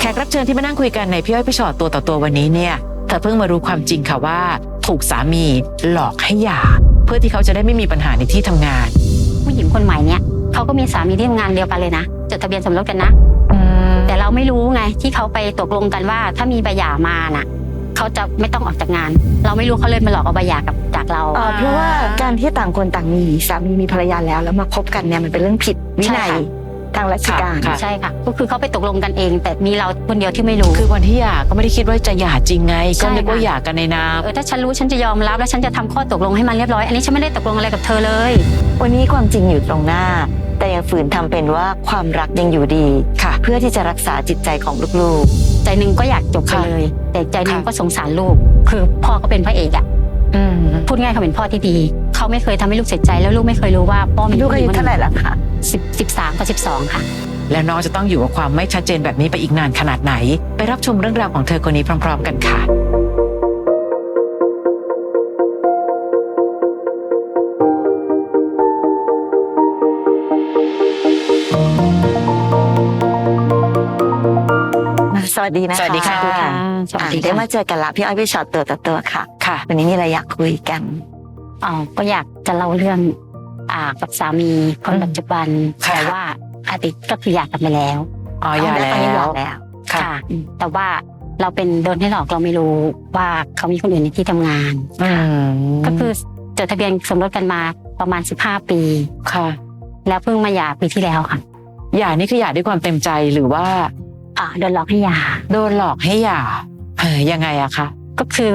แขกรับเชิญที่มานั่งคุยกันในพี่อ้อยพี่ชอตตัวต่อตัววันนี้เนี่ยเธอเพิ่งมารู้ความจริงค่ะว่า ถูกสามีหลอกให้หย่า เพื่อที่เขาจะได้ไม่มีปัญหาในที่ทำงาน ผู้หญิงคนใหม่เนี่ยเขาก็มีสามีที่ทำงานเดียวกันเลยนะจดทะเบียนสมรสกันนะแต่เราไม่รู้ไงที่เขาไปตกลงกันว่าถ้ามีใบหย่ามาน่ะเขาจะไม่ต้องออกจากงาน เราไม่รู้เขาเลยมาหลอกเอาใบหย่ากับจากเราเอ่อเพราะว่าการที่ต่างคนต่างมีสามีมีภรรยาแล้วแล้วมาคบกันเนี่ยมันเป็นเรื่องผิดวินัยใช่ค่ะ ทางราชการค่ะ ใช่ค่ะ ก็คือเขาไปตกลงกันเอง แต่มีเราคนเดียวที่ไม่รู้ คือวันที่หย่าก็ไม่ได้คิดว่าจะหย่าจริงไง ใช่ก็นึกว่าค่ะ หย่ากันในนาม เออถ้าฉันรู้ฉันจะยอมรับแล้วฉันจะทำข้อตกลงให้มันเรียบร้อย อันนี้ฉันไม่ได้ตกลงอะไรกับเธอเลย วันนี้ความจริงอยู่ตรงหน้า แต่ยังฝืนทำเป็นว่าความรักยังอยู่ดี ค่ะ เพื่อที่จะรักษาจิตใจของลูกใจหนึ่งก็อยากจบไปค่ะเลย แต่ใจหนึ่งค่ะ ก็สงสารลูก คือพ่อเขาเป็นพระเอกอะอืม พูดง่ายเขาเป็นพ่อที่ดี เขาไม่เคยทำให้ลูกเสียใจแล้วลูกไม่เคยรู้ว่าพ่อมีๆลูกอายุเท่าไหร่แล้วคะสิบสิบสามกับสิบสองค่ะ แล้วน้องจะต้องอยู่กับความไม่ชัดเจนแบบนี้ไปอีกนานขนาดไหน ไปรับชมเรื่องราวของเธอคนนี้พร้อม ๆ กันค่ะสวัสดีนะคะ สวัสดีค่ะ สวัสดีอะได้ค่ะมาเจอกันละพี่อ้อยพี่ชอตตัวต่อตัวค่ะ ค่ะ วันนี้มีอะไรอยากคุยกัน อ๋อก็อยากจะเล่าเรื่องอ่ากับสามีคนอืมปัจจุบันค่ะแต่ว่าอดีตก็คือหย่ากันไปแล้วอ๋อหย่าตแล้อนนี้หย่าวแล้วค่ะ อืมแต่ว่าเราเป็นโดนให้หลอกเราไม่รู้ว่าเขามีคนอื่นในที่ทำงาน อืมก็คือจดทะเบียนสมรสกันมาประมาณ 15 ปี ค่ะแล้วเพิ่งมาหย่าปีที่แล้วค่ะ หย่านี่คือหย่าด้วยความเต็มใจหรือว่า อ่าโดนหลอกให้หย่า โดนหลอกให้หย่าเออยังไงอะคะก็คือ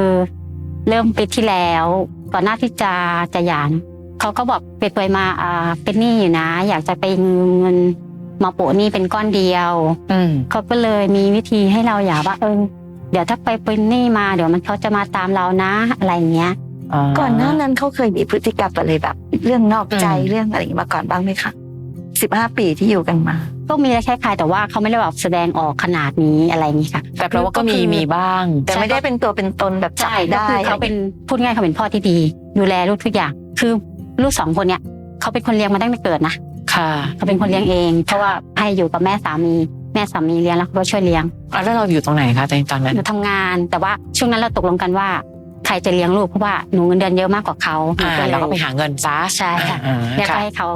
เริ่มปีที่แล้ว ก่อนหน้าที่จะจะหย่านะเขาก็บอกเปรยๆมาอ่าเป็นหนี้อยู่นะ อยากจะไปเงินมาโปะหนี้เป็นก้อนเดียวอืมเขาก็เลยมีวิธีให้เราหย่าว่าเออเดี๋ยวถ้าไปเป็นหนี้มาเดี๋ยวมันเขาจะมาตามเรานะอะไรอย่างเงี้ย ก่อนหน้านั้นเขาเคยมีพฤติกรรมอะไรแบบ เรื่องนอกใจอืมเรื่องอะไรอย่างนี้มาก่อนบ้างไหมคะสิบห้าปีที่อยู่กันมา ก็มีอะไรคล้ายๆแต่ว่าเขาไม่ได้แบบแสดงออกขนาดนี้อะไรอย่างนี้ค่ะ แต่แปลว่าก็มีคือมีบ้าง แต่ไม่ได้เป็นตัวเป็นตนแบบจับใช่ก็ได้คือเขาเป็นพูดง่ายเขาเป็นพ่อที่ดี ดูแลลูกทุกอย่าง คือลูกสองคนเนี้ยเขาเป็นคนเลี้ยงมาตั้งแต่เกิดนะค่ะเขาเป็นคนเลี้ยงเอง เพราะว่าให้อยู่กับแม่สามีแม่สามีเลี้ยงแล้วเขาก็ช่วยเลี้ยงอะแล้วเราอยู่ตรงไหนคะตอนตอนนั้นหนูทำงาน แต่ว่าช่วงนั้นเราตกลงกันว่าใครจะเลี้ยงลูกเพราะว่าหนูเงินเดือนเยอะมากกว่าเขาหนูอ่าก็เลยเราก็ไปหาเงินซะใช่ค่ะอ่าแล้วก็ค่ะให้เขา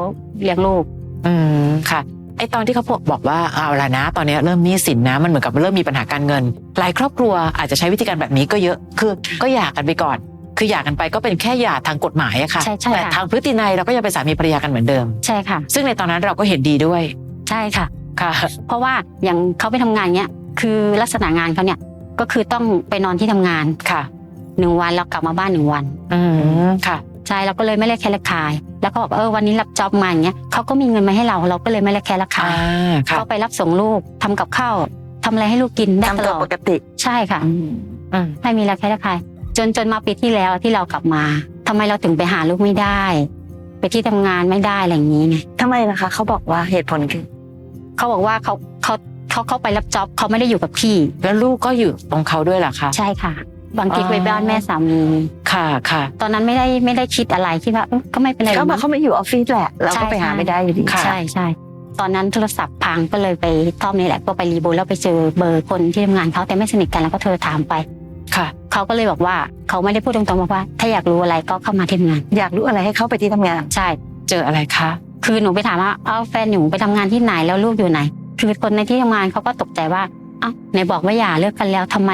เลี้ยงลูก อืมค่ะ ไอตอนที่เขาบอกบอกว่าเอาละนะ ตอนนี้เริ่มหนี้สินนะมันเหมือนกับเริ่มมีปัญหาการเงิน หลายครอบครัวอาจจะใช้วิธีการแบบนี้ก็เยอะคือ ก็หย่ากันไปก่อนคือหย่ากันไปก็เป็นแค่หย่าทางกฎหมายอะค่ะใช่ใช่แต่ค่ะทางพฤตินัยเราก็ยังเป็นสามีภรรยากันเหมือนเดิม ใช่ค่ะ ซึ่งในตอนนั้นเราก็เห็นดีด้วย ใช่ค่ะ ค่ะ เพราะว่าอย่างเขาไปทำงานเนี้ย คือลักษณะงานเขาเนี่ย ก็คือต้องไปนอนที่ทำงาน ค่ะ หนึ่งวันแล้วกลับมาบ้านหนึ่งวัน อืมค่ะ ใช่เราก็เลยไม่ได้แค่ระคายแล้วก็บอกเออวันนี้รับจ็อบมาอย่างเงี้ยเขาก็มีเงินมาให้เราเราก็เลยไม่ได้แค่ระคาอ่ายค่ะเขาไปรับส่งลูกทำกับข้าวทำอะไรให้ลูกกินได้ตทำลตัวอปดกติใช่ค่ะอืมไม่มีระแค่ระคายจนจนมาปีที่แล้วที่เรากลับมาทำไมเราถึงไปหาลูกไม่ได้ ไปที่ทำงานไม่ได้อะไรอย่างนี้ไงทำไมล่ะคะเขาบอกว่าเหตุผลคือเขาบอกว่าเขาเขาเขาเขาไปรับจ็อบเขาไม่ได้อยู่กับพี่ แล้วลูกก็อยู่ตรงเขาด้วยเหรอคะใช่ค่ะ บางทีอ๋อไปบ้านแม่สามีค่ะค่ะ ตอนนั้นไม่ได้ไม่ได้คิดอะไรคิดว่าเอ้ยก็ไม่เป็นไรหรเขาอกบอกมั้งเขาไม่อยู่ออฟฟิศแหละเราก็ไปหาไม่ได้อยู่ดีค่ะ ใช่ใช่ตอนนั้นโทรศัพท์พังก็เลยไปต้อมนี่แหละก็ไปรีโบทแล้วไปเจอเบอร์คนที่ทำงานเขาแต่ไม่สนิทกันแล้วก็โทรถามไปค่ะ เขาก็เลยบอกว่าเขาไม่ได้พูดตรงๆบอกว่า ถ้าอยากรู้อะไรก็เข้ามาที่ทำงาน อยากรู้อะไรให้เขาไปที่ทำงาน ใช่ เจออะไรคะ คือหนูไปถามว่าเอ้าแฟนหนูไปทำงานที่ไหนแล้วลูกอยู่ไหน คือคนในที่ทำงานเขาก็ตกใจว่าเอ้าไหนบอกว่าอย่าเลิกกันแล้วทำไม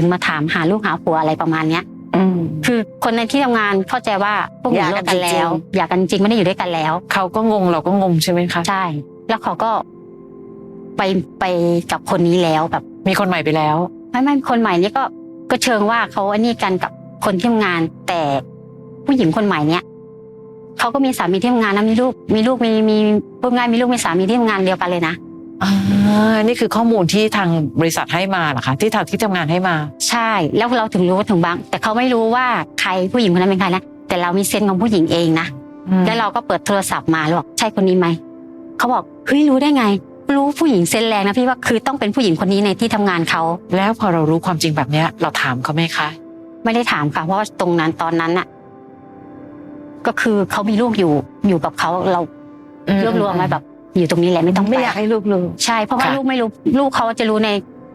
ถึงมาถามหาลูกหาผัวอะไรประมาณเนี้ยอืมคือคนในที่ทำงานเข้าใจว่าพวกหนูหย่าเลิกันกกันแล้วจริงอยากกันจริงไม่ได้อยู่ด้วยกันแล้ว เขาก็งงเราก็งงใช่ไหมคะใช่ แล้วเขาก็ไปไปกับคนนี้แล้วแบบ มีคนใหม่ไปแล้ว ไม่ไม่คนใหม่นี่ก็ก็เชิงว่าเขาอันนี้กันกับคนที่ทำงาน แต่ผู้หญิงคนใหม่เนี่ยเขาก็มีสามีที่ทำงานนะมีลูกมีลูกมีมีพูดง่ายมีลูกมีสามีที่ทำงานเดียวกันเลยนะอ่า นี่คือข้อมูลที่ทางบริษัทให้มาเหรอคะที่ทางที่ทำงานให้มา ใช่แล้วเราถึงรู้ถึงบาง แต่เขาไม่รู้ว่าใครผู้หญิงคนนั้นเป็นใครนะแต่เรามีเซนส์ของผู้หญิงเองนะแล้วเราก็เปิดโทรศัพท์มาแล้วบอกใช่คนนี้ไหมเขาบอกเฮ้ยรู้ได้ไง รู้ผู้หญิงเซนส์แรงนะพี่ว่าคือต้องเป็นผู้หญิงคนนี้ในที่ทำงานเขาแล้วพอเรารู้ความจริงแบบเนี้ยเราถามเขาไหมคะไม่ได้ถามค่ะเพราะว่าตรงนั้นตอนนั้นน่ะ ก็คือเขามีลูกอยู่อยู่กับเขาเรารวบรวมไว้แบบ อยู่ตรงนี้แหละไม่ต้องไม่ไปอยากให้ลูกรู้ใช่เพราะว่าค่ะลูกไม่รู้ลูกเขาจะรู้ใน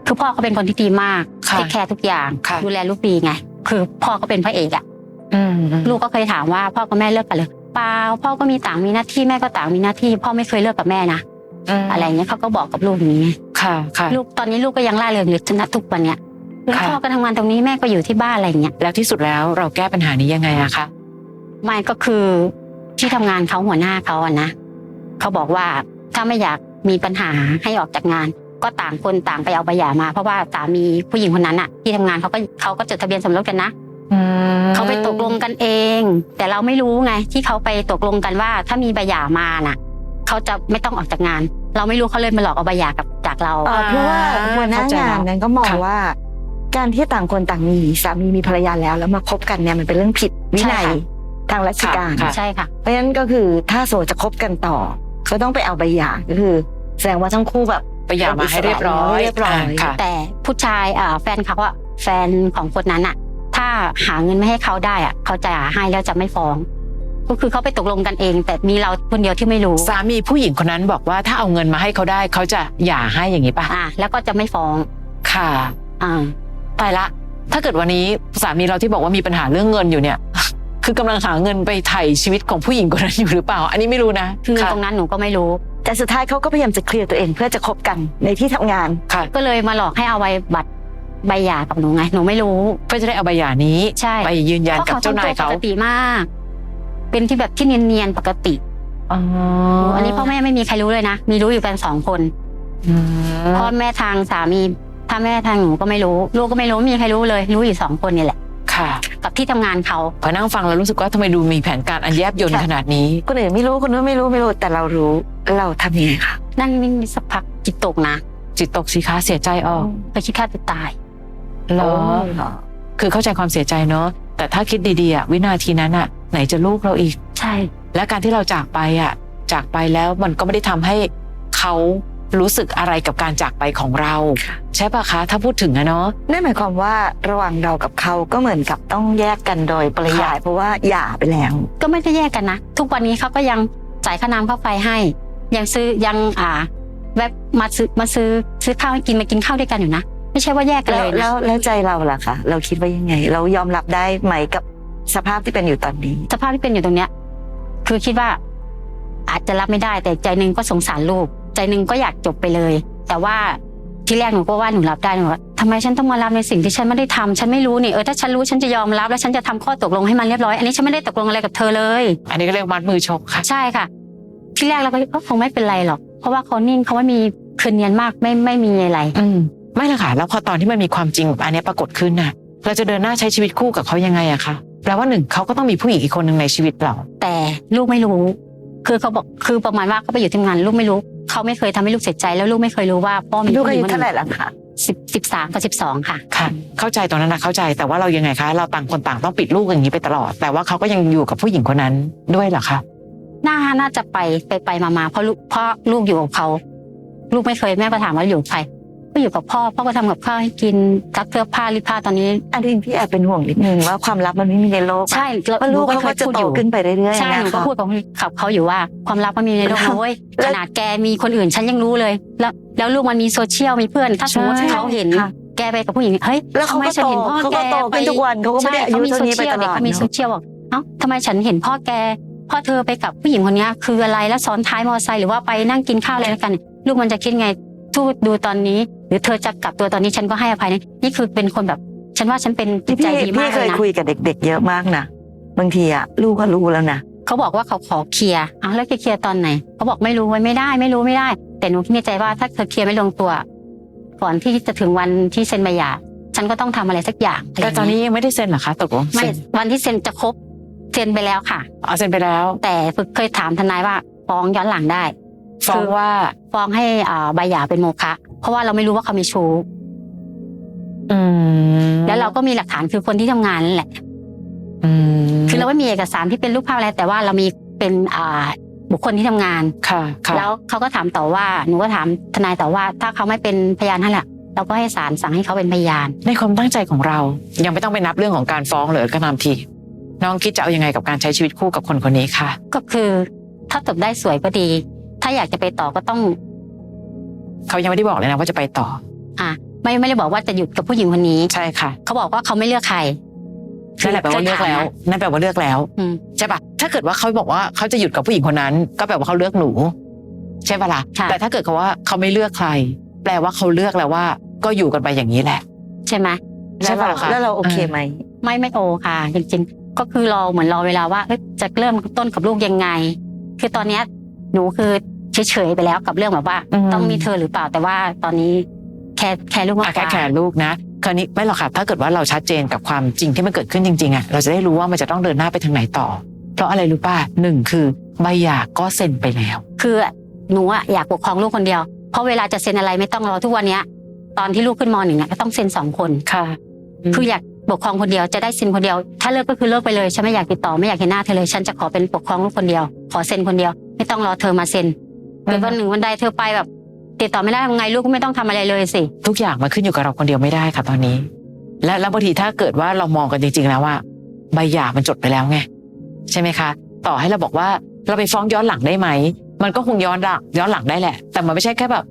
คือพ่อเขาเป็นคนที่ดีมากค่ะเทคแคร์ทุกอย่างค่ะดูแลลูกดีไง คือพ่อก็เป็นพระเอกอะอืมอืมลูกก็เคยถามว่าพ่อกับแม่เลิกกันเลยเปล่าพ่อก็มีต่างมีหน้าที่แม่ก็ต่างมีหน้าที่ พ่อไม่เคยเลิกกับแม่นะมอะไรเงี้ยเขาก็บอกกับลูกอย่างนี้ค่ะค่ะลูกตอนนี้ลูกก็ยังล่าเริงอยู่จนทุกวันเนี้ยแล้วค่ะพ่อก็ทำงานตรงนี้แม่ก็อยู่ที่บ้านอะไรเงี้ยแล้วที่สุดแล้วเราแก้ปัญหานี้ยังไงอะคะไม่ก็คือที่ทำงานเขาหัวหน้าเขาอะนะ เขาบอกว่าถ้าไม่อยากมีปัญหาให้ออกจากงาน ก็ต่างคนต่างไปเอาใบหย่ามา เพราะว่าสามีผู้หญิงคนนั้นอะที่ทำงานเขาก็เขาก็จดทะเบียนสมรสกันนะเขาไปตกลงกันเอง แต่เราไม่รู้ไง ที่เขาไปตกลงกันว่า ถ้ามีใบหย่ามาน่ะเขาจะไม่ต้องออกจากงาน เราไม่รู้เขาเลยมาหลอกเอาใบหย่ากับจากเราเอ่อเพราะว่าหัวหน้างานนั้นก็มองว่า การที่ต่างคนต่างมีสามีมีภรรยาแล้วแล้วมาคบกันเนี่ยมันเป็นเรื่องผิดวินัยใช่ค่ะทางราชการค่ะใช่ค่ะเพราะฉะนั้นก็คือถ้าโสดจะคบกันต่อ ก็ต้องไปเอาใบหย่าก็คือ แสดงว่าทั้งคู่แบบไปหย่ามาให้เรียบร้อยเรียบร้อยค่ะแต่ผู้ชายอ่าแฟนเขาอะแฟนของคนนั้นอะถ้าหาเงินไม่ให้เขาได้อะเขาจะหาให้แล้วจะไม่ฟ้องก็คือเขาไปตกลงกันเอง แต่มีเราคนเดียวที่ไม่รู้ สามีผู้หญิงคนนั้นบอกว่าถ้าเอาเงินมาให้เขาได้เขาจะหย่าให้อย่างนี้ป่ะอ่าแล้วก็จะไม่ฟ้อง ค่ะอ่าตายละ ถ้าเกิดวันนี้สามีเราที่บอกว่ามีปัญหาเรื่องเงินอยู่เนี่ย คือกำลังหาเงินไปไถ่ชีวิตของผู้หญิงคนนั้นอยู่หรือเปล่า อันนี้ไม่รู้นะคือค่ะตรงนั้นหนูก็ไม่รู้ แต่สุดท้ายเขาก็พยายามจะเคลียร์ตัวเองเพื่อจะคบกันในที่ทำงานค่ะก็เลยมาหลอกให้เอาใบบัตรใบหย่ากับหนูไงหนูไม่รู้เพื่อจะได้เอาใบหย่านี้ใช่ไปยืนยันเพราะกับเขาเจ้านายทำตัวเขาปกติมาก เป็นที่แบบที่เนียนๆปกติอ๋ออันนี้พ่อแม่ไม่มีใครรู้เลยนะ มีรู้อยู่กันสองคนอืมพ่อแม่ทางสามีถ้าแม่ทางหนูก็ไม่รู้ ลูกก็ไม่รู้ไม่มีใครรู้เลย รู้อยู่สองคนนี่แหละ ค่ะ กับที่ทำงานเขา พอนั่งฟังแล้วรู้สึกว่าทำไมดูมีแผนการอันแยบยลค่ะ ขนาดนี้ คนอื่นไม่รู้คนนู้นไม่รู้ไม่รู้แต่เรารู้เราทำยังไงคะ นั่งนิ่งๆสักพักจิตตกนะจิตตกสิคะเสียใจออกไปคิดฆ่าตัวตายเหรอเหรอคือเข้าใจความเสียใจเนาะแต่ถ้าคิดดีๆอะวินาทีนั้นอะไหนจะลูกเราอีก ใช่ และการที่เราจากไปอะจากไปแล้วมันก็ไม่ได้ทำให้เขา รู้สึกอะไรกับการจากไปของเรา ใช่ปะคะ ถ้าพูดถึงอะเนาะ นั่นหมายความว่าระหว่างเรากับเขาก็เหมือนกับต้องแยกกันโดยปริยายเพราะว่าหย่าไปแล้ว ก็ไม่ได้แยกกันนะ ทุกวันนี้เขาก็ยังจ่ายค่าน้ำค่าไฟให้ ยังซื้อยังอ่าแวบมาซื้อมาซื้อซื้อข้าวให้กินมากินข้าวด้วยกันอยู่นะ ไม่ใช่ว่าแยกกันแล้วเลยแล้นะวแล้วใจเราล่ะคะเราคิดว่ายังไง เรายอมรับได้ไหมกับสภาพที่เป็นอยู่ตอนนี้ สภาพที่เป็นอยู่ตรงเนี้ย คือคิดว่า อาจจะรับไม่ได้แต่ใจหนึ่งก็สงสารลูก ใจหนึ่งก็อยากจบไปเลย แต่ว่าที่แรกหนูก็ว่าหนูรับได้หนูว่าทำไมฉันต้องมารับในสิ่งที่ฉันไม่ได้ทำฉันไม่รู้นี่เออถ้าฉันรู้ฉันจะยอมรับ แล้วฉันจะทำข้อตกลงให้มันเรียบร้อยอันนี้ฉันไม่ได้ตกลงอะไรกับเธอเลย อันนี้ก็เรียกมัดมือชกค่ะใช่ค่ะ ที่แรกเราก็ก็คงไม่เป็นไรหรอก เพราะว่าเขานิ่งเขาไม่มีคืนเนียนมากไม่ไม่มีอะไร อืมไม่ละค่ะแล้วพอตอนที่มันมีความจริงอันเนี้ยปรากฏขึ้นน่ะ เราจะเดินหน้าใช้ชีวิตคู่กับเขายังไงอะคะแปลว่าหนึ่งเขาก็ต้องมีผู้หญิงอีกคนหนึ่งในชีวิตเราแต่ลูกไม่รู้ คือเขาบอกคือประมาณว่าเขาไปอยู่ที่งานลูกไม่รู้ เขาไม่เคยทำให้ลูกเสียใจแล้วลูกไม่เคยรู้ว่าพ่อมีลูกผู้หอาญิยุงคนหเท่าไหร่นึ่งละคะสิบสิบสามกับสิบสองค่ะค่ะ เข้าใจตรงนั้นนะเข้าใจแต่ว่าเรายังไงคะ เราต่างคนต่างต้องปิดลูกอย่างนี้ไปตลอด แต่ว่าเขาก็ยังอยู่กับผู้หญิงคนนั้นด้วยเหรอคะน่าน่าจะไปไปไปมามาเพราะลูกเพราะลูกอยู่กับเขา ลูกไม่เคยแม่ก็ถามว่าอยู่กับใคร ก็อยู่กับพ่อพ่อก็ทำกับข้าวให้กินซักเสื้อผ้ารีดผ้าตอนนี้ อันนี้พี่แอบเป็นห่วงนิดนึงว่าความลับมันไม่มีในโลกอะใช่แล้วว่าลูกหนูเขาก็จะพูดโตอยู่ขึ้นไปเรื่อยๆใช่หนูนะก็คะพูดกับกับเขาอยู่ว่าความลับมันมีในโลกนะเว้ยแล้วขนาดแกมีคนอื่นฉันยังรู้เลย แล้วแล้วลูกมันมีโซเชียลมีเพื่อน ถ้าสมมติใช่เขาเห็นค่ะแกไปกับผู้หญิงเฮ้ยแล้วเขาทำไมก็ฉันโตเห็นพ่อเขาแกก็โตขึ้นทุกวันเขาก็ไม่ได้อายุใช่เท่านี้ไปเขมีโซเชียลตลอดเขามีโซเนาะเชียลบอกเอ้าทำไมฉันเห็นพ่อแกพ่อเธอไปกับผู้หญิงคนเนี้ยคืออะไรแล้วซ้อนท้ายมอเตอร์ไซค์หรือว่าไปนั่งกินข้าวอะไรแล้วกัน ลูกมันจะคิดไงทูดดูตอนนี้ หรือเธอจะกลับตัวตอนนี้ฉันก็ให้อภัยนะนี่คือเป็นคนแบบ ฉันว่าฉันเป็นจิตพี่ใจดีพี่มากเคเลยยนะคุยกับเด็ก ๆ เยอะมากนะบางทีอะลูกก็รู้แล้วนะเขาบอกว่าเขาขอเคลียร์อ้าวแล้วจะเคลียร์ตอนไหนเขาบอกไม่รู้ไว้ไม่ได้ ไม่รู้ไม่ได้ แต่หนูคิดในใจว่าถ้าเธอเคลียร์ไม่ลงตัว ก่อนที่จะถึงวันที่เซ็นใบหย่าฉันก็ต้องทำอะไรสักอย่างแต่ตอนนี้ยังไม่ได้เซ็นเหรอคะตกลงไม่เซ็นวันที่เซ็นจะครบเซ็นไปแล้วค่ะเอาเซ็นไปแล้ว แต่ฝึกเคยถามทนายว่าฟ้องย้อนหลังได้ ฟ้องว่าฟ้องให้อ่าใบหย่าเป็นโมฆะ เพราะว่าเราไม่รู้ว่าเขามีชู้อืมแล้วเราก็มีหลักฐานคือคนที่ทำงานนั่นแหละอืมคือเราไม่มีเอกสารที่เป็นรูปภาพอะไร แต่ว่าเรามีเป็นอ่าบุคคลที่ทำงานค่ะค่ะแล้วเขาก็ถามต่อว่าหนูก็ถามทนายต่อว่า ถ้าเขาไม่เป็นพยานนั่นแหละเราก็ให้ศาลสั่งให้เขาเป็นพยาน ในความตั้งใจของเรา ยังไม่ต้องไปนับเรื่องของการฟ้องเลยก็ตามทีน้องคิดจะเอายังไงกับการใช้ชีวิตคู่กับคนคนนี้คะก็คือ ถ้าจบได้สวยก็ดี ถ้าอยากจะไปต่อก็ต้อง เขายังไม่ได้บอกเลยนะว่าจะไปต่อ อะไม่ไม่ได้บอกว่าจะหยุดกับผู้หญิงคนนี้ ใช่ค่ะเขาบอกว่าเขาไม่เลือกใครนั่นแหละแปลว่าเลือกแล้วนั่นแปลว่าเลือกแล้วอืมใช่ปะถ้าเกิดว่าเขาบอกว่าเขาจะหยุดกับผู้หญิงคนนั้น ก็แปลว่าเขาเลือกหนู ใช่ปะล่ะค่ะแต่ถ้าเกิดเขาว่าเขาไม่เลือกใคร แปลว่าเขาเลือกแล้วว่า ก็อยู่กันไปอย่างนี้แหละ ใช่ไหมใช่แล้วปะเราล่ะคะแล้วเราโอเคไหมไม่ไม่โอค่ะจริงๆก็คือรอเหมือนรอเวลาว่าเอ้ยจะเริ่มต้นกับลูกยังไง คือตอนเนี้ยหนูคือ เฉยๆไปแล้วกับเรื่องแบบว่าอืมต้องมีเธอหรือเปล่าแต่ว่าตอนนี้แค่แค่ลูกมากอะกแค่ว่าแคร์ลูกนะคราวนี้ไม่หรอกค่ะถ้าเกิดว่าเราชัดเจนกับความจริงที่มันเกิดขึ้นจริงๆอะเราจะได้รู้ว่ามันจะต้องเดินหน้าไปทางไหนต่อ เพราะอะไรรู้ป่ะหนึ่งคือใบหย่าก็เซ็นไปแล้ว คือหนูอะอยากปกครองลูกคนเดียว เพราะเวลาจะเซ็นอะไรไม่ต้องรอทุกวันเนี้ย ตอนที่ลูกขึ้นมหนึ่งเนี่ยก็ต้องเซ็นสองคนค่ะ คืออยากปกครองคนเดียวจะได้เซ็นคนเดียว ถ้าเลิกก็คือเลิกไปเลยฉันไม่อยากติดต่อไม่อยากเห็นหน้าเธอเลย ฉันจะขอเป็นปกครองลูกคนเดียว ขอเซ็นคนเดียว ไม่ต้องรอเธอมาเซ็น เดี๋ยววันหนึ่งวันใดเธอไปแบบ ติดต่อไม่ได้ทำไงลูกก็ไม่ต้องทำอะไรเลยสิ ทุกอย่างมันขึ้นอยู่กับเราคนเดียวไม่ได้ค่ะตอนนี้ และแล้วบางทีถ้าเกิดว่าเรามองกันจริงๆแล้วว่า ใบหย่ามันจดไปแล้วไงใช่ไหมคะ ต่อให้เราบอกว่าเราไปฟ้องย้อนหลังได้ไหมมันก็คงย้อนหลังย้อนหลังได้แหละ แต่มันไม่ใช่แค่แบบ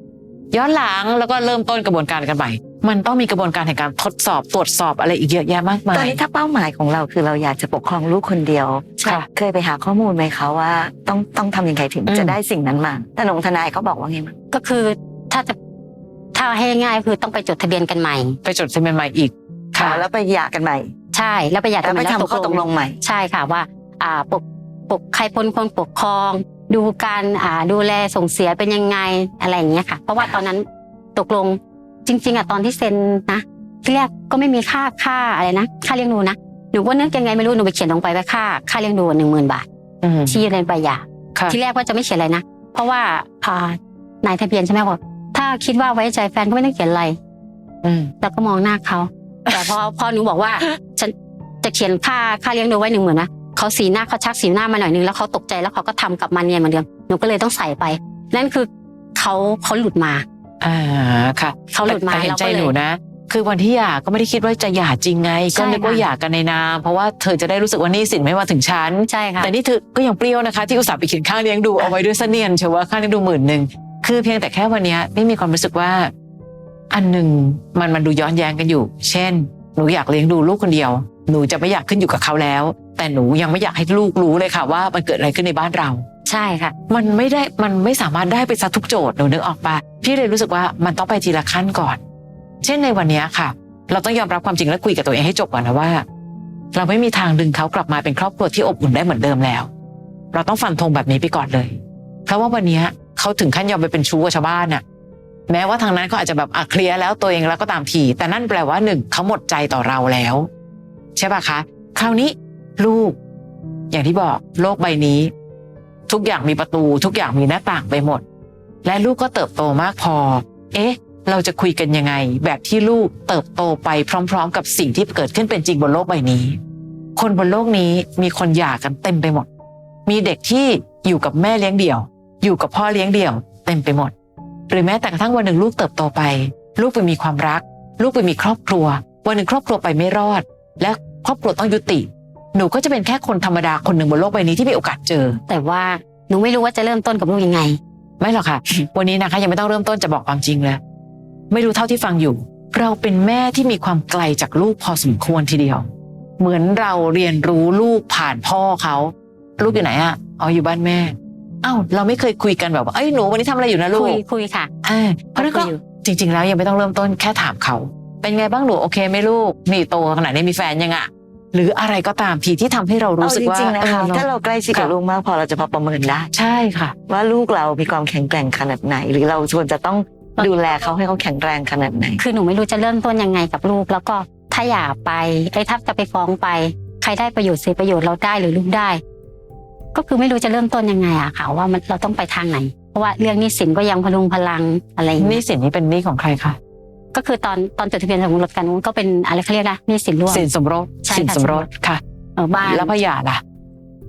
ย้อนหลังแล้วก็เริ่มต้นกระบวนการกันใหม่ มันต้องมีกระบวนการแห่งการทดสอบตรวจสอบอะไรอีกเยอะแยะมากมาตอนย นี้ถ้าเป้าหมายของเราคือเราอยากจะปกครองลูกคนเดียวค่ะเคยไปหาข้อมูลไหมคะว่า ต้องต้องทำยังไงถึงอืม จะได้สิ่งนั้นมาแต่หนงทนายเขาบอกว่าไงมั้างก็คือถ้าจะถ้าให้ง่ายๆคือต้องไปจดทะเบียนกันใหม่ ไปจดทะเบียนใหม่อีกค่ะ แล้วไปหย่ากันใหม่ใช่แล้วไปอยากแล้วไปทำข้อตกลงใหม่ ใช่ค่ะว่า อ่าปกปกใครพลคนปกครอง ดูการอ่าดูแลส่งเสียเป็นยังไงอะไรอย่างเงี้ยค่ะ เพราะว่าตอนนั้นตกลง จริง ๆอะตอนที่เซ็นนะที่แรกก็ไม่มีค่าค่าอะไรนะค่าเลี้ยงดูนะหนูก็นึกยังไงไม่รู้หนูไปเขียนลงไปว่าค่าค่าเลี้ยงดูหนึ่งหมื่นบาทอืมที่ในใบหย่าค่ะที่แรกว่าจะไม่เขียนอะไรนะเพราะว่าอ่านายทะเบียนใช่ไหมบอกถ้าคิดว่าไว้ใจแฟนก็ไม่ต้องเขียนอะไร อืม แล้วก็มองหน้าเขา แต่พอ พอหนูบอกว่า ฉันจะเขียนค่าค่าเลี้ยงดูไว้หนึ่งหมื่นนะเขาสีหน้าเขาชักสีหน้ามาหน่อยนึงแล้วเขาตกใจแล้วเขาก็ทำกลับมาเนียนเหมือนเดิมหนูก็เลยต้องใส่ไป นั่นคือเขาเขาหลุดมา อ่าค่ะเขาหลุดมาแต่เห็นเราใจก็เลหนูยนะ คือวันที่หย่าก็ไม่ได้คิดว่าจะหย่าจริงไงใช่ก็นึกว่าค่ะหย่ากันในนามเพราะว่าเธอจะได้รู้สึกว่าหนี่สินไม่มาถึงฉันใช่ค่ะแต่นี่เธอก็ยังเปรี้ยวนะคะ ที่อุตส่าห์ไปเขียนค่าเลี้ยงดูเอาไว้ด้วยเสนียนเชื่อว่าค่าเลี้ยงดูหมื่นหนึ่งคือเพียงแต่แค่วันเนี้ยไม่มีความรู้สึกว่า อันหนึ่งมันมันดูย้อนแย้งกันอยู่ เช่น หนูอยากเลี้ยงดูลูกคนเดียว หนูจะไม่อยากขึ้นอยู่กับเขาแล้ว แต่หนูยังไม่อยากให้ลูกรู้เลยค่ะว่ามันเกิดอะไรขึ้นในบ้านเรา ใช่ค่ะ มันไม่ได้มันไม่สามารถได้ไปซะทุกโจทย์หนูนึกออกปะพี่เลยรู้สึกว่ามันต้องไปทีละขั้นก่อน เช่นในวันนี้ค่ะ เราต้องยอมรับความจริงและคุยกับตัวเองให้จบก่อนนะว่า เราไม่มีทางดึงเขากลับมาเป็นครอบครัวที่อบอุ่นได้เหมือนเดิมแล้ว เราต้องฟันธงแบบนี้ไปก่อนเลย เพราะว่าวันนี้เขาถึงขั้นยอมไปเป็นชู้กับชาวบ้านน่ะแม้ว่าทางนั้นเขาอาจจะแบบอะเคลียร์แล้วตัวเองแล้วก็ตามที แต่นั่นแปลว่าหนึ่งเขาหมดใจต่อเราแล้ว ใช่ปะคะ คราวนี้ ลูก อย่างที่บอกโลกใบนี้ ทุกอย่างมีประตู ทุกอย่างมีหน้าต่างไปหมด และลูกก็เติบโตมากพอ เอ๊ะ เราจะคุยกันยังไง แบบที่ลูกเติบโตไปพร้อม ๆ กับสิ่งที่เกิดขึ้นเป็นจริงบนโลกใบนี้ คนบนโลกนี้มีคนหย่ากันเต็มไปหมด มีเด็กที่อยู่กับแม่เลี้ยงเดี่ยว อยู่กับพ่อเลี้ยงเดี่ยว เต็มไปหมด หรือแม้แต่กระทั่งวันหนึ่งลูกเติบโตไป ลูกไปมีความรัก ลูกไปมีครอบครัว วันหนึ่งครอบครัวไปไม่รอด และครอบครัวต้องยุติ หนูก็จะเป็นแค่คนธรรมดาคนหนึ่งบนโลกใบนี้ที่มีโอกาสเจอ แต่ว่าหนูไม่รู้ว่าจะเริ่มต้นกับลูกยังไง ไม่หรอกค่ะ วันนี้นะคะยังไม่ต้องเริ่มต้นจะบอกความจริงเลยไม่รู้เท่าที่ฟังอยู่ เราเป็นแม่ที่มีความไกลจากลูกพอสมควรทีเดียว เหมือนเราเรียนรู้ลูกผ่านพ่อเขาลูกอยู่ไหนอะอ๋ออยู่บ้านแม่อ้าวเราไม่เคยคุยกันแบบว่าเอ้ยหนูวันนี้ทำอะไรอยู่นะลูคุกยคุยค่ะอ่าเพราะฉะนั้นก็คุยอยู่จริง ๆ แล้วยังไม่ต้องเริ่มต้นแค่ถามเขา เป็นไงบ้างหนูโอเคไหมลูกนี่โตขนาดนี้มีแฟนยังอะ หรืออะไรก็ตามทีที่ทำให้เรารู้เอาสึกจว่าริงๆนะคะเออถ้าเราใกล้ชิดกับค่ะลูกมากพอเราจะพอประเมินได้ใช่ค่ะ ว่าลูกเรามีความแข็งแกร่งขนาดไหน หรือเราควรจะต้องดูแลเขาให้เขาแข็งแรงขนาดไหน คือหนูไม่รู้จะเริ่มต้นยังไงกับลูก แล้วก็ถ้าอยากไปไอ้ยถ้าจะไปฟ้องไป ใครได้ประโยชน์เสียประโยชน์เราได้หรือลูกได้ ก็คือไม่รู้จะเริ่มต้นยังไงอะค่ะว่ามันเราต้องไปทางไหน เพราะว่าเรื่องหนี้สินก็ยังพลุงพลังอะไรอย่างหเงี้นี่ยสินนี้เป็นหนี้ของใครคะ ก็คือตอนตอนจดทะเบียนสมรสกันก็เป็นอะไรเขาเรียกนะหนี้สินร่วม สินสมรสใช่ค่ะสินสมรสค่ะ เออบ้านแล้วพอหย่าล่ะ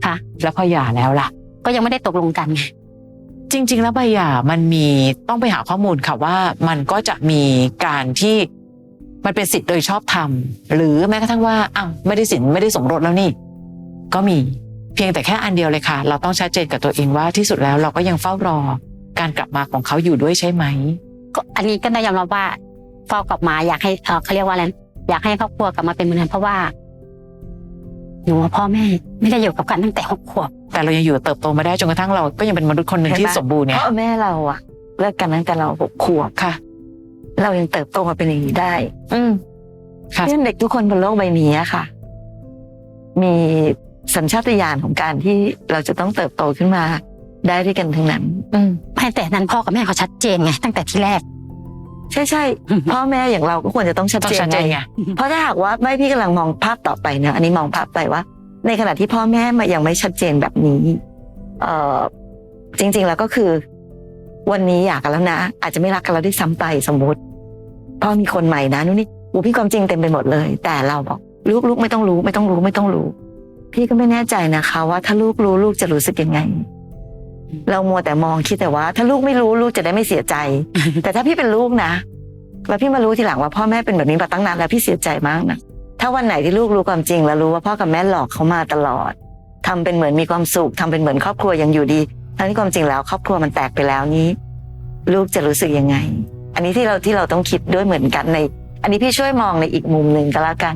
ค่ะ แล้วพอหย่าแล้วล่ะ ก็ยังไม่ได้ตกลงกันไงจริง ๆ แล้วใบหย่ามันมีต้องไปหาข้อมูลค่ะว่ามันก็จะมีการที่มันเป็นสิทธิ์โดยชอบธรรมหรือแม้กระทั่งว่าอ้าวไม่ได้สินไม่ได้สมรสแล้วนี่ ก็มีเพียงแต่แค่อันเดียวเลยค่ะ เราต้องชัดเจนกับตัวเองว่าที่สุดแล้วเราก็ยังเฝ้ารอ การกลับมาของเขาอยู่ด้วยใช่ไหม ก็อันนี้ก็ได้ยอมรับว่า พอกลับมาอยากให้เออเขาเรียกว่าอะไรนะอยากให้ครอบครัวกลับมาเป็นเหมือนเดิมเพราะว่าหนูกับพ่อแม่ไม่ได้อยู่กับกันตั้งแต่หกขวบแต่เรายังอยู่เติบโตมาได้จนกระทั่งเราก็ยังเป็นมนุษย์คนหนึ่งที่สมบูรณ์เนี่ยพ่อแม่เราอะเลิกกันตั้งแต่เราหกขวบค่ะ เรายังเติบโตมาเป็นอย่างนี้ได้ อืมค่ะเพื่อนเด็กทุกคนบนโลกใบนี้อะค่ะ มีสัญชาตญาณของการที่เราจะต้องเติบโตขึ้นมาได้ด้วยกันทั้งนั้น อืมไม่แต่นั้นพ่อกับแม่เขาชัดเจนไงตั้งแต่ที่แรก ใช่ใช่พ่อแม่อย่างเราก็ควรจะต้องชัดต้องเจนชัดเจนไงเพราะถ้าหากว่าไม่พี่กำลังมองภาพต่อไปนะอันนี้มองภาพไปว่า ในขณะที่พ่อแม่มายังไม่ชัดเจนแบบนี้ เอ่อจริง ๆ แล้วก็คือ วันนี้อยากกันแล้วนะอาจจะไม่รักกันแล้วด้วยซ้ำไปสมมติพ่อมีคนใหม่นะนู่นนี่อูพี่ความจริงเต็มไปหมดเลย แต่เราบอกลูกลูกไม่ต้องรู้ ไม่ต้องรู้ไม่ต้องรู้ พี่ก็ไม่แน่ใจนะคะ ว่าถ้าลูกรู้ลูกจะรู้สึกยังไง เรามัวแต่มองคิดแต่ว่า ถ้าลูกไม่รู้ลูกจะได้ไม่เสียใจ แต่ถ้าพี่เป็นลูกนะแล้วพี่มารู้ทีหลังว่าพ่อแม่เป็นแบบนี้มาตั้งนานแล้วพี่เสียใจมากนะถ้าวันไหนที่ลูกรู้ความจริง แล้วรู้ว่าพ่อกับแม่หลอกเขามาตลอดทำเป็นเหมือนมีความสุขทำเป็นเหมือนครอบครัวยังอยู่ดีทั้งที่ความจริงแล้ว ครอบครัวมันแตกไปแล้วนี้ ลูกจะรู้สึกยังไง อันนี้ที่เราที่เราต้องคิดด้วยเหมือนกันใน อันนี้พี่ช่วยมองในอีกมุมหนึ่งก็แล้วกัน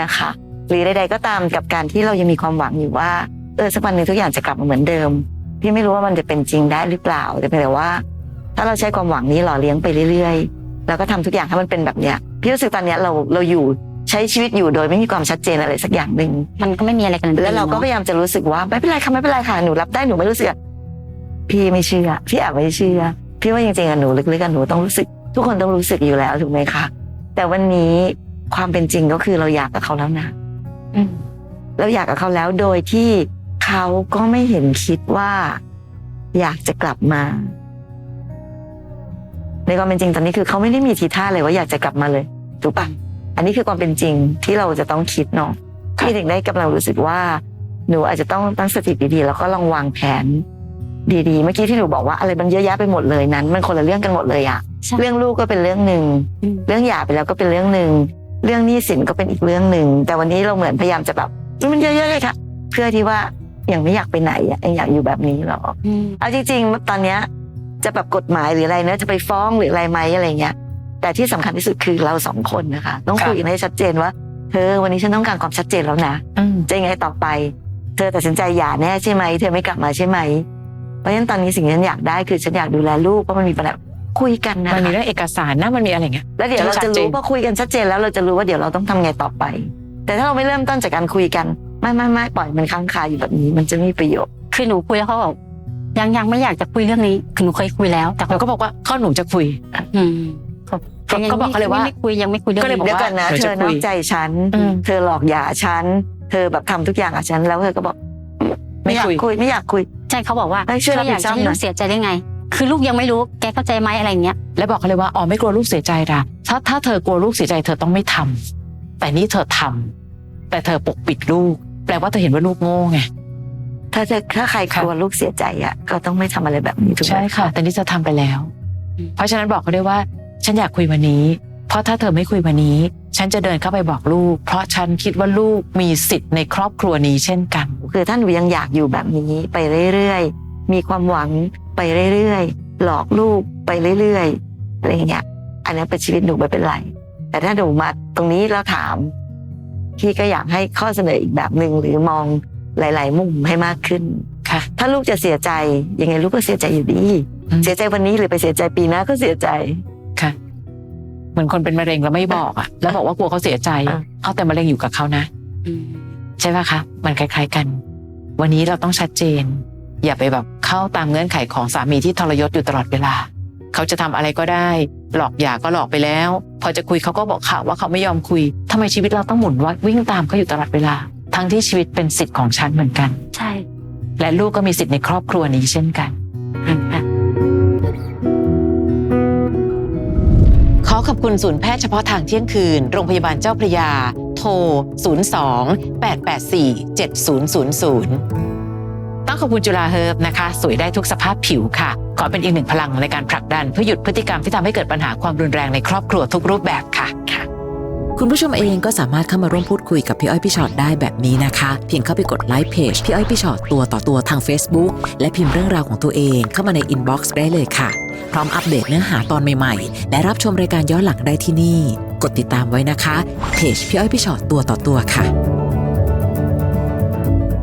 นะคะ หรือใด ๆ ก็ตามกับการที่เรายังมีความหวังอยู่ว่าเออสักวันหนึ่งทุกอย่างจะกลับมาเหมือนเดิม พี่ไม่รู้ว่ามันจะเป็นจริงได้หรือเปล่าแต่เพียงแต่ว่า ถ้าเราใช้ความหวังนี้หล่อเลี้ยงไปเรื่อยๆ แล้วก็ทำทุกอย่างให้มันเป็นแบบเนี้ยพี่รู้สึกตอนเนี้ยเราเราอยู่ใช้ชีวิตอยู่โดยไม่มีความชัดเจนอะไรสักอย่างหนึ่งมันก็ไม่มีอะไรกันแล้วเราก็พยายามจะรู้สึกว่าไม่เป็นไรค่ะไม่เป็นไรค่ะหนูรับได้หนูไม่รู้สึกอะพี่ไม่เชื่อพี่แอบไม่เชื่อพี่ว่าจริงๆอะหนูลึกๆอะหนูต้องรู้สึก ทุกคนต้องรู้สึกอยู่แล้วถูกไหมคะแต่วันนี้ความเป็นจริงก็คือเราอยากกับเขาแล้วนะอืมเราอยากกับเขาแล้วโดยที่ เขาก็ไม่เห็นคิดว่า อยากจะกลับมา ในความเป็นจริงตอนนี้คือเขาไม่ได้มีทีท่าเลยว่าอยากจะกลับมาเลยถูกปะอันนี้คือความเป็นจริงที่เราจะต้องคิดเนาะพี่ถึงได้กำลังรู้สึกว่า หนูอาจจะต้องตั้งสติดีๆ แล้วก็ลองวางแผน ดีๆ เมื่อกี้ที่หนูบอกว่าอะไรมันเยอะแยะไปหมดเลยนั้น มันคนละเรื่องกันหมดเลยอะใช่เรื่องลูกก็เป็นเรื่องหนึ่งอืมเรื่องหย่าไปแล้วก็เป็นเรื่องหนึ่งเรื่องหนี้สินก็เป็นอีกเรื่องหนึ่งแต่วันนี้เราเหมือนพยายามจะแบบมันเยอะๆเลยค่ะ เพื่อที่ว่า ยังไม่อยากไปไหนอะยังอยากอยู่แบบนี้หรออืมเอาจริงๆตอนเนี้ยจะแบบกฎหมายหรืออะไรเนอะจะไปฟ้องหรืออะไรไหมอะไรเงี้ย แต่ที่สำคัญที่สุดคือเราสองคนนะคะ ต้องค่ะคุยกันให้ชัดเจนว่าเธอวันนี้ฉันต้องการความชัดเจนแล้วนะอืมจะยังไงต่อไป เธอตัดสินใจหย่าแน่ใช่ไหมเธอไม่กลับมาใช่ไหมเพราะฉะนั้นตอนนี้สิ่งที่ฉันอยากได้คือฉันอยากดูแลลูกเพราะมันมีปัญหาคุยกันนะมันมีคะเรื่องเอกสารนะมันมีอะไรอย่างเงี้ยแล้วเดี๋ยวเราชัจะดเจรู้นพอคุยกันชัดเจนแล้วเราจะรู้ว่าเดี๋ยวเราต้องทำไงต่อไป แต่ถ้าเราไม่เริ่มต้นจากการคุยกัน ไม่ไม่ไม่ปล่อยมันค้างคาอยู่แบบนี้ มันจะไม่มีประโยชน์คือหนูคุยแล้วเขาบอกยังยังไม่อยากจะคุยเรื่องนี้คือหนูเคยคุยแล้ว แต่เราก็บอกว่าข้อหนูจะคุย อืมก็ก็บอกเขาเลยว่าไม่คุยยังไม่คุยเรื่องก็เลยบอกนี้เดี๋ยวก่อนนะเดี๋ยวเธจะอคุนอยกใจฉันอืมเธอหลอกหย่าฉัน เธอแบบทำทุกอย่างกับฉันแล้วเธอก็บอก ไม่อยากไม่คุยคุยไม่อยากคุยใช่เขาบอกว่าเฮ้ยช่วยรับอผิยาดกชจะอบให้หน่ลูอยกเสียใจได้ไง คือลูกยังไม่รู้แกเข้าใจไหมอะไรอย่างเงี้ย แล้วบอกเขาเลยว่าอ๋อไม่กลัวลูกเสียใจดาถ้าถ้าเธอกลัวลูกเสียใจ เธอต้องไม่ทำแต่นี่เธอทำแต่เธอปกปิดลูก แปลว่าเธอเห็นว่าลูกโง่ไง ถ้าเธอถ้าใครกลัวลูกเสียใจอะ ก็ต้องไม่ทำอะไรแบบนี้ถูกไหม ใช่ค่ะ แต่นี่จะทำไปแล้ว อืม เพราะฉะนั้นบอกเขาด้วยว่า ฉันอยากคุยวันนี้ เพราะถ้าเธอไม่คุยวันนี้ ฉันจะเดินเข้าไปบอกลูก เพราะฉันคิดว่าลูกมีสิทธิ์ในครอบครัวนี้เช่นกัน คือถ้าหนูยังอยากอยู่แบบนี้ไปเรื่อยๆ มีความหวังไปเรื่อยๆ หลอกลูกไปเรื่อยๆ อะไรอย่างเงี้ย อันนั้นเป็นชีวิตหนูไม่เป็นไร แต่ถ้าหนูมาตรงนี้แล้วถาม พี่ก็อยากให้ข้อเสนออีกแบบหนึ่งหรือมองหลาย ๆ มุมให้มากขึ้นค่ะ ถ้าลูกจะเสียใจยังไงลูกก็เสียใจอยู่ดีอืมเสียใจวันนี้หรือไปเสียใจปีหน้าก็เสียใจค่ะ เหมือนคนเป็นมะเร็งแล้วไม่บอกอะ แล้วบอกว่ากลัวเขาเสียใจอะเอาแต่มะเร็งอยู่กับเขานะอืมใช่ไหมคะมันคล้าย ๆ กัน วันนี้เราต้องชัดเจน อย่าไปแบบเข้าตามเงื่อนไขของสามีที่ทรยศอยู่ตลอดเวลา เขาจะทำอะไรก็ได้ หลอกหย่าก็หลอกไปแล้ว พอจะคุยเขาก็บอกข่าวว่าเขาไม่ยอมคุยทำไมชีวิตเราต้องหมุนว่าวิ่งตามเขาอยู่ตลอดเวลา ทั้งที่ชีวิตเป็นสิทธิ์ของฉันเหมือนกัน ใช่ และลูกก็มีสิทธิ์ในครอบครัวนี้เช่นกันอืมอะขอขอบคุณศูนย์แพทย์เฉพาะทางเที่ยงคืน โรงพยาบาลเจ้าพระยา โทร 02 884 7000 ต้องขอบคุณจุฬาเฮิร์บนะคะ สวยได้ทุกสภาพผิวค่ะข อเป็นอีกหนึ่งพลังในการผลักดัน เพื่อหยุดพฤติกรรมที่ทำให้เกิดปัญหาความรุนแรงในครอบครัวทุกรูปแบบค่ะคุณคุณผู้ชมเองก็สามารถเข้ามาร่วมพูดคุยกับพี่อ้อยพี่ชอตได้แบบนี้นะคะ เพียงเข้าไปกดไลค์เพจพี่อ้อยพี่ชอตตัวต่อตัวทาง Facebook และพิมพ์เรื่องราวของตัวเองเข้ามาในอินบ็อกซ์ได้เลยค่ะ พร้อมอัปเดตเนื้อหาตอนใหม่ๆ และรับชมรายการย้อนหลังได้ที่นี่ กดติดตามไว้นะคะเพจพี่อ้อยพี่ชอตตัวต่อตัวค่ะ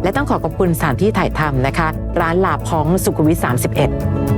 และต้องขอขอบคุณสถานที่ถ่ายทำนะคะ ร้านลาพองสุขุมวิท31